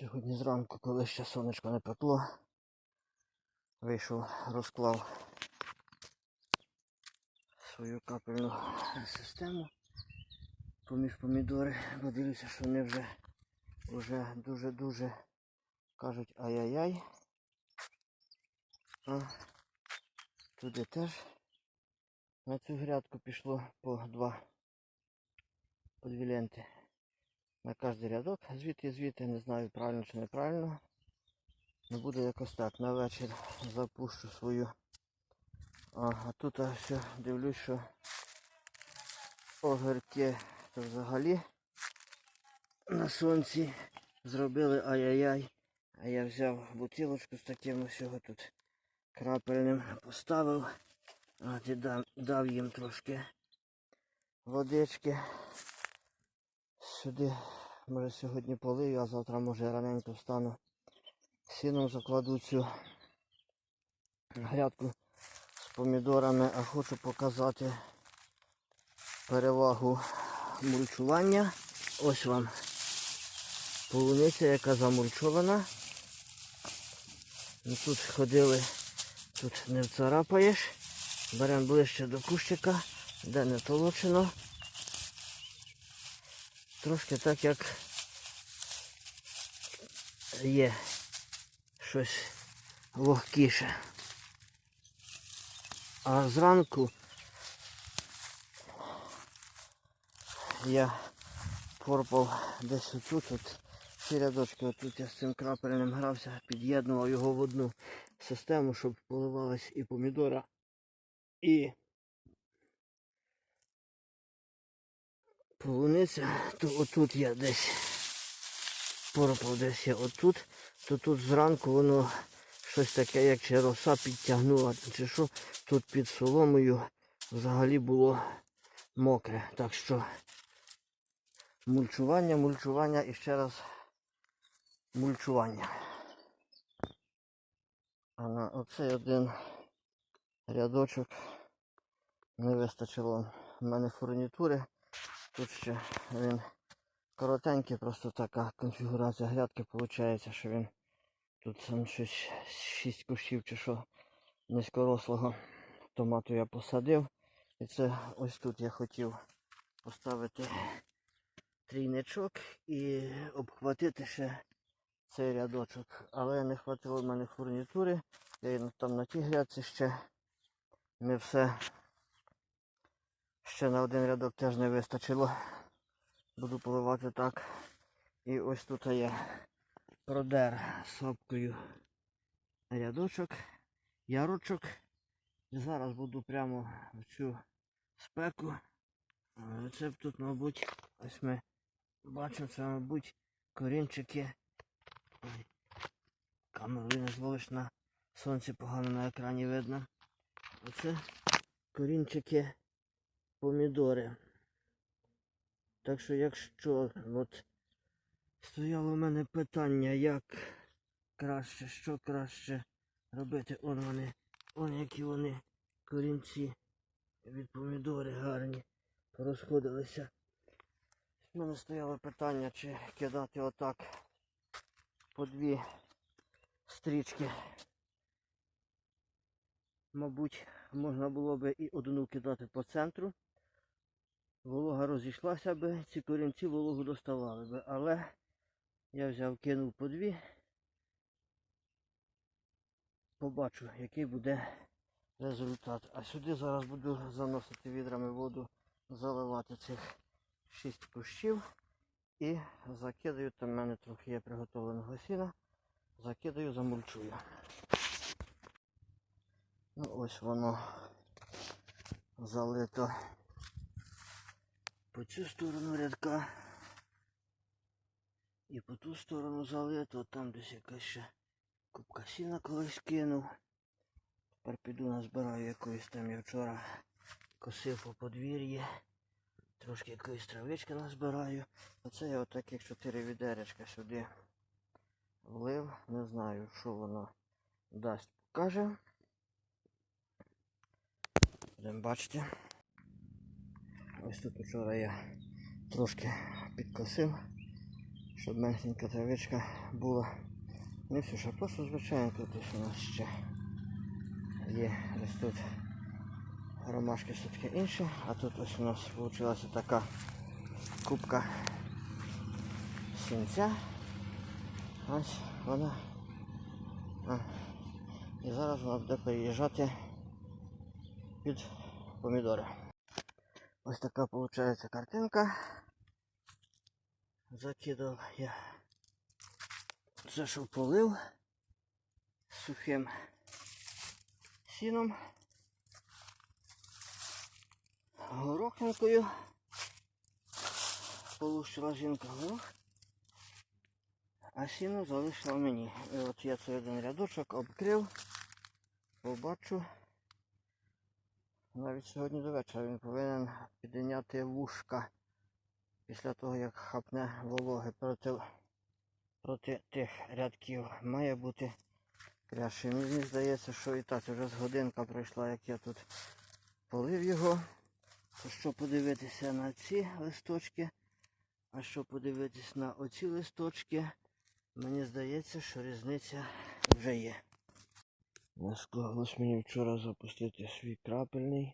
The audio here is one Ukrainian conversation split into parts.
Сьогодні зранку, коли ще сонечко не пекло, вийшов, розклав свою капельну систему поміж помідори. Подивлюся, що вони вже, вже дуже-дуже кажуть ай-яй-яй. А туди теж на цю грядку пішло по два по дві ленти на кожний рядок, звідти звідти, не знаю правильно чи неправильно. Ну буде якось так. На вечір запущу свою. А, а тут я все дивлюсь, що огірки то взагалі на сонці зробили ай-яй-яй. А я взяв бутилочку з таким усього тут крапельним поставив. От і дав, дав їм трошки водички. Сюди, може сьогодні полию, а завтра може раненько встану. Сіном закладу цю грядку з помідорами, а хочу показати перевагу мульчування. Ось вам полуниця, яка замульчована. Ну, Тут ходили, тут не вцарапаєш. Беремо ближче до кущика, де не толочено. Трошки так як є щось вогкіше. А зранку я порпав десь отут, от ці рядочки, отут я з цим крапельним грався, під'єднував його в одну систему, щоб поливалась і помідора, і полуниця, то отут я десь порпав десь я отут, то тут зранку воно щось таке, як чи роса підтягнула, чи що, тут під соломою взагалі було мокре. Так що мульчування, мульчування і ще раз мульчування. А на оцей один рядочок не вистачило в мене фурнітури. Тут ще він коротенький, просто така конфігурація грядки виходить, що він тут там щось 6 кущів чи що низькорослого томату я посадив. І це ось тут я хотів поставити трійничок і обхватити ще цей рядочок. Але не хватило в мене фурнітури. Я там на тій грядці ще не все. Ще на один рядок теж не вистачило. Буду поливати так. І ось тут я продер сапкою рядочок, ярочок. І зараз буду прямо в цю спеку. Це тут, мабуть, ось ми бачимо, це, мабуть, корінчики. Камеру не зловиш на сонці погано на екрані видно. Оце корінчики помідори. Так що якщо от стояло в мене питання, як краще, що краще робити, он вони, он які вони корінці від помідори гарні порозходилися. У мене стояло питання, чи кидати отак по дві стрічки. Мабуть, можна було би і одну кидати по центру. Волога розійшлася би, ці корінці вологу доставали би, але я взяв, кинув по дві. Побачу, який буде результат. А сюди зараз буду заносити відрами воду, заливати цих шість кущів і закидаю, там в мене трохи є приготовленого сіна, закидаю, замульчую. Ну ось воно залито по цю сторону рядка. І по ту сторону залито, там десь якась ще кубка сіна колись кинув. Тепер піду назбираю якоїсь там я вчора косив по подвір'ї. Трошки якоїсь травички назбираю. Оце я отак як чотири відеречка сюди влив. Не знаю, що воно дасть, покаже. Будемо бачити. Ось тут вчора я трошки підкосив, щоб меншенька травичка була. Не все, що просто звичайно тут ось у нас ще є ростуть ромашки все таки інші, а тут ось у нас вийшла така кубка сінця. Ось вона. А. І зараз вона буде переїжджати під помідори. Ось така виходить картинка. Закидав я це, що полив сухим сіном, горохинкою. Полущила жінка горох, а сіно залишила мені. І от я цей один рядочок обкрив, побачу. Навіть сьогодні до вечора він повинен підняти вушка після того, як хапне вологи проти, проти тих рядків. Має бути краще. Мені здається, що і так вже з годинка пройшла, як я тут полив його. То що подивитися на ці листочки, а що подивитись на оці листочки, мені здається, що різниця вже є. Наскоглось мені вчора запустити свій крапельний.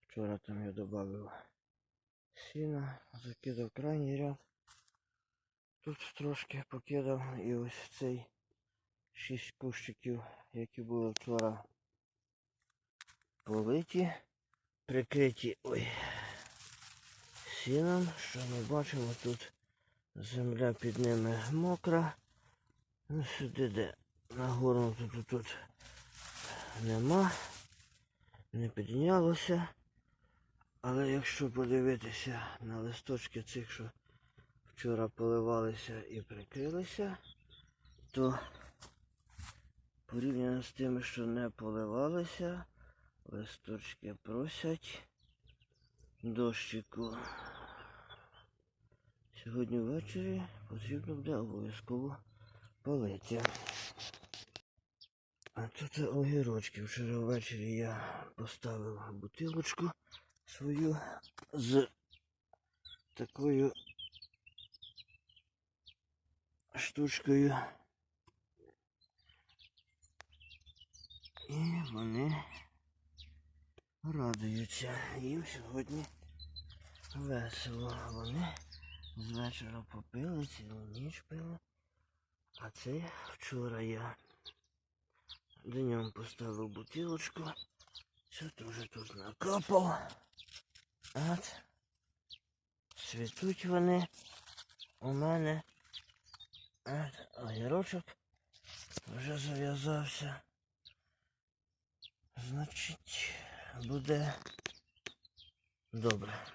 Вчора там я додав сіна, закидав крайній ряд. Тут трошки покидав і ось цей шість кущиків, які були вчора политі, прикриті ой, сіном, що ми бачимо, тут земля під ними мокра. Ну сюди де нагорнуто тут, тут нема, не піднялося. Але якщо подивитися на листочки цих, що вчора поливалися і прикрилися, то порівняно з тими, що не поливалися, листочки просять дощику. Сьогодні ввечері потрібно буде обов'язково полити. А тут огірочки. Вчора ввечері я поставив бутилочку свою з такою штучкою. І вони радуються. Їм сьогодні весело. Вони з вечора попили, цілу ніч пили. А це вчора я днем поставив бутилочку. Це теж тут накапав. От. Цвітуть вони у мене. От, огірочок вже зав'язався. Значить, буде добре.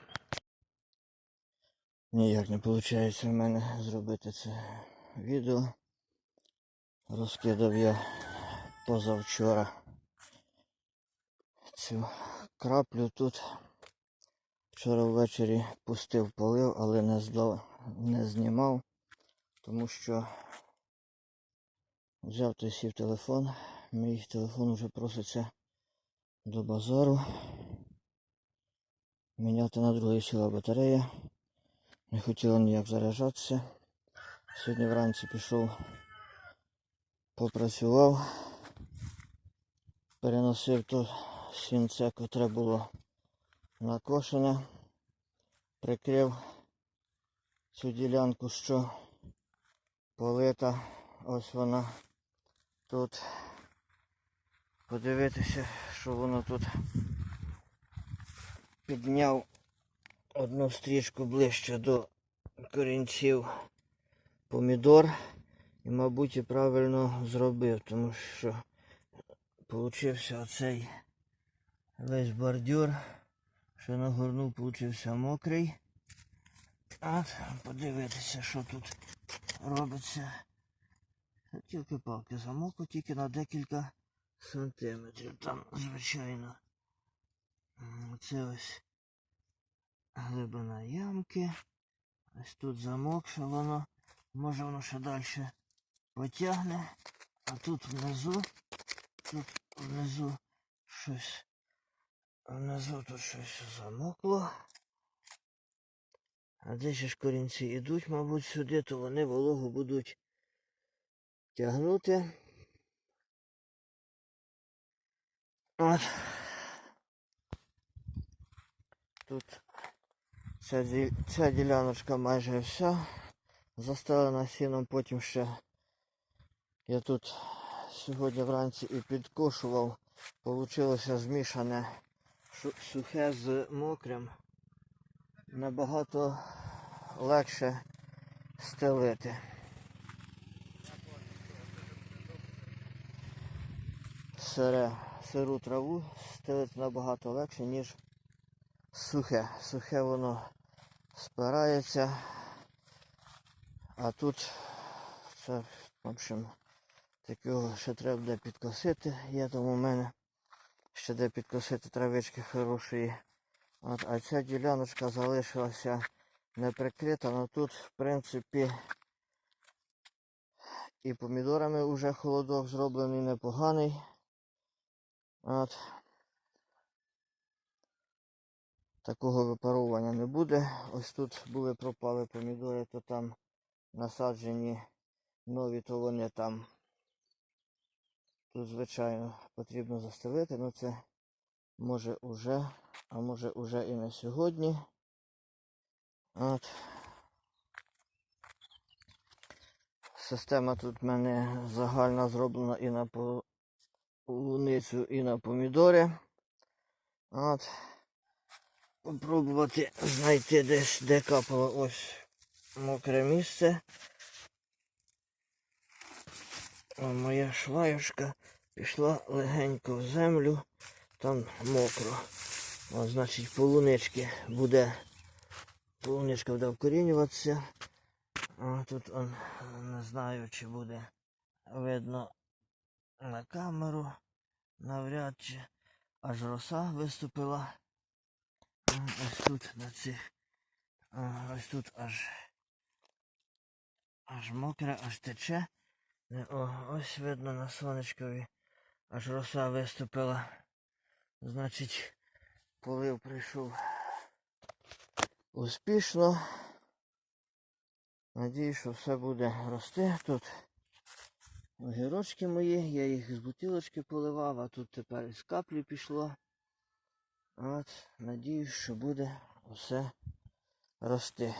Ніяк не виходить в мене зробити це відео. Розкидав я позавчора цю краплю тут. Вчора ввечері пустив полив, але не здав, не знімав, тому що взяв той сів телефон. Мій телефон вже проситься до базару. Міняти на другий сіла батарея. Не хотіла ніяк заряджатися. Сьогодні вранці пішов, попрацював, переносив то сінце, котре було накошене, прикрив цю ділянку, що полита. Ось вона тут. Подивитися, що воно тут підняв одну стрічку ближче до корінців помідор. І, мабуть, і правильно зробив, тому що получився оцей весь бордюр, що нагорнув, получився мокрий. От, подивитися, що тут робиться. Тільки палки замоку, тільки на декілька сантиметрів. Там, звичайно, це ось глибина ямки. Ось тут замокше воно. Може воно ще далі потягне. А тут внизу, тут внизу щось. Внизу тут щось замокло. А де ж корінці йдуть, мабуть, сюди, то вони вологу будуть тягнути. От. Тут ця, ця діляночка майже вся застелена сіном, потім ще я тут сьогодні вранці і підкошував. Получилося змішане сухе з мокрим. Набагато легше стелити. Сире, сиру траву стелити набагато легше, ніж сухе. Сухе воно спирається. А тут це, в общем, такого ще треба буде підкосити. Є там у мене ще де підкосити травички хорошої. От, а ця діляночка залишилася не прикрита, але тут, в принципі, і помідорами вже холодок зроблений непоганий. От. Такого випарування не буде. Ось тут були пропали помідори, то там насаджені нові, то вони там. Тут, звичайно, потрібно застелити, але це може уже, а може уже і на сьогодні. От. Система тут в мене загальна зроблена і на полуницю, і на помідори. От. Попробувати знайти десь, де капало ось мокре місце. О, моя шваюшка пішла легенько в землю, там мокро. О, значить, полунички буде. Полуничка буде вкорінюватися. А тут он, не знаю, чи буде видно на камеру. Навряд чи аж роса виступила. Ось тут на цих. Ось тут аж аж мокре, аж тече. Е, О, ось видно на сонечкові. Аж роса виступила. Значить, полив прийшов успішно. Надію, що все буде рости. Тут огірочки мої, я їх з бутилочки поливав, а тут тепер із каплі пішло. От, надію, що буде все рости.